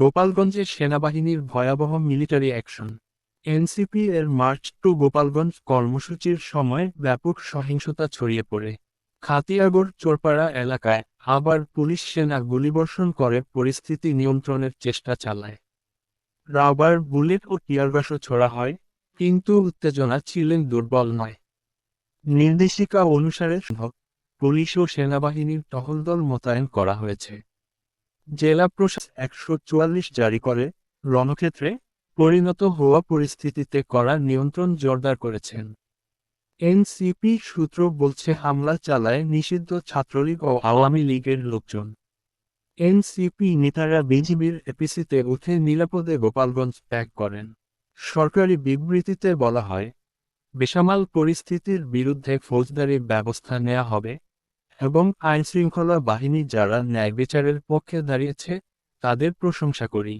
গোপালগঞ্জে সেনাবাহিনীর ভয়াবহ মিলিটারি অ্যাকশন। এনসিপি এর মার্চ টু গোপালগঞ্জ কর্মসূচির সময় ব্যাপক সহিংসতা ছড়িয়ে পড়ে। খাতিয়াগড় চোরপাড়া এলাকায় আবার পুলিশ সেনা গুলিবর্ষণ করে পরিস্থিতি নিয়ন্ত্রণের চেষ্টা চালায়। রাবার বুলেট ও টিয়ারগাসও ছোড়া হয়, কিন্তু উত্তেজনা ছিলেন দুর্বল নয়। নির্দেশিকা অনুসারে পুলিশ ও সেনাবাহিনীর টহলদল মোতায়েন করা হয়েছে। জেলা প্রশাসন একশো চুয়াল্লিশ জারি করে, রণক্ষেত্রে পরিণত হওয়া পরিস্থিতিতে করা নিয়ন্ত্রণ জোরদার করেছেন। এনসিপি সূত্র বলছে, হামলা চালায় নিষিদ্ধ ছাত্রলীগ ও আওয়ামী লীগের লোকজন। এনসিপি নেতারা বিজিবির এপিসিতে উঠে নিরাপদে গোপালগঞ্জ ত্যাগ করেন। সরকারি বিবৃতিতে বলা হয়, বেসামাল পরিস্থিতির বিরুদ্ধে ফৌজদারি ব্যবস্থা নেওয়া হবে এবং আইনশৃঙ্খলা বাহিনী যারা ন্যায় বিচারের পক্ষে দাঁড়িয়েছে তাদের প্রশংসা করি।